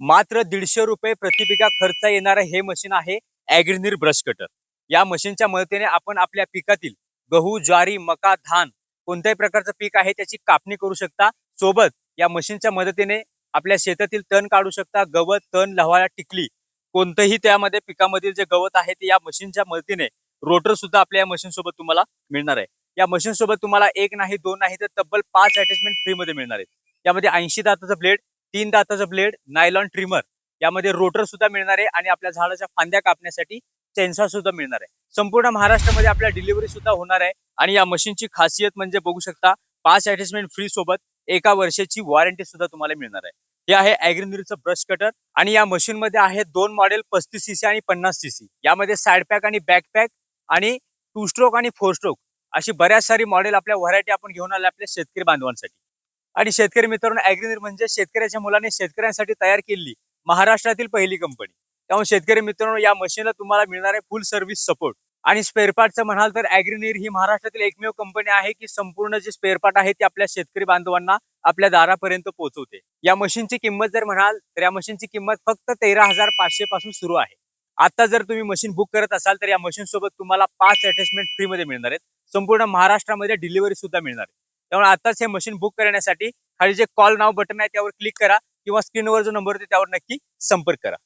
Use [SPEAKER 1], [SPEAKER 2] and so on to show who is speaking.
[SPEAKER 1] मात्र दीडशे रुपये प्रतिपिका खर्च येणारं हे मशीन आहे ॲग्रिनीर ब्रश कटर. या मशीनच्या मदतीने आपण आपल्या पिकातील गहू ज्वारी मका धान कोणत्याही प्रकारचं पीक आहे त्याची कापणी करू शकता. सोबत या मशीनच्या मदतीने आपल्या शेतातील तण काढू शकता. गवत तण लव्हाळा टिकली कोणतंही त्यामध्ये पिकामधील जे गवत आहे ते या मशीनच्या मदतीने रोटर सुद्धा आपल्या या मशीन सोबत तुम्हाला मिळणार आहे. या मशीन सोबत तुम्हाला एक नाही दोन नाही तर तब्बल पाच अटॅचमेंट फ्री मध्ये मिळणार आहेत. यामध्ये ऐंशी दाताचं ब्लेड तीन दाताचं ब्लेड नायलॉन ट्रिमर. यामध्ये रोटर सुद्धा मिळणार आहे आणि आपल्या झाडाच्या फांद्या कापण्यासाठी चेन्सा सुद्धा मिळणार आहे. संपूर्ण महाराष्ट्रामध्ये आपल्या डिलिव्हरी सुद्धा होणार आहे. आणि या मशीनची खासियत म्हणजे बघू शकता पाच अटॅचमेंट फ्री सोबत एका वर्षाची वॉरंटी सुद्धा तुम्हाला मिळणार आहे. हे आहे ॲग्रिनरीचं ब्रश कटर आणि या मशीन मध्ये आहे दोन मॉडेल पस्तीस सीसी आणि पन्नास सीसी यामध्ये साईड पॅक आणि बॅक पॅक आणि टू स्ट्रोक आणि फोर स्ट्रोक अशी बऱ्याच सारी मॉडेल आपल्या व्हरायटी आपण घेऊन आले आपल्या शेतकरी बांधवांसाठी. आणि शेतकरी मित्रांनो ॲग्रिनर म्हणजे शेतकऱ्याच्या मुलाने शेतकऱ्यांसाठी तयार केलेली महाराष्ट्रातील पहिली कंपनी त्यामुळे शेतकरी मित्रांनो या मशीनला तुम्हाला मिळणार आहे फुल सर्व्हिस सपोर्ट आणि स्पेअर पार्टचं म्हणाल तर अॅग्रीनिर ही महाराष्ट्रातील एकमेव कंपनी आहे की संपूर्ण जे स्पेअर पार्ट आहे ते आपल्या शेतकरी बांधवांना आपल्या दारापर्यंत पोहोचवते. या मशीनची किंमत जर म्हणाल तर या मशीनची किंमत फक्त तेरा हजार पाचशे पासून सुरू आहे. आता जर तुम्ही मशीन बुक करत असाल तर या मशीन सोबत तुम्हाला पाच अटॅचमेंट फ्री मध्ये मिळणार आहेत. संपूर्ण महाराष्ट्रामध्ये डिलिव्हरी सुद्धा मिळणार आहे. त्यामुळे आताच हे मशीन बुक करण्यासाठी खाली जे कॉल नाव बटन आहे त्यावर क्लिक करा किंवा स्क्रीनवर जो नंबर होते त्यावर नक्की संपर्क करा.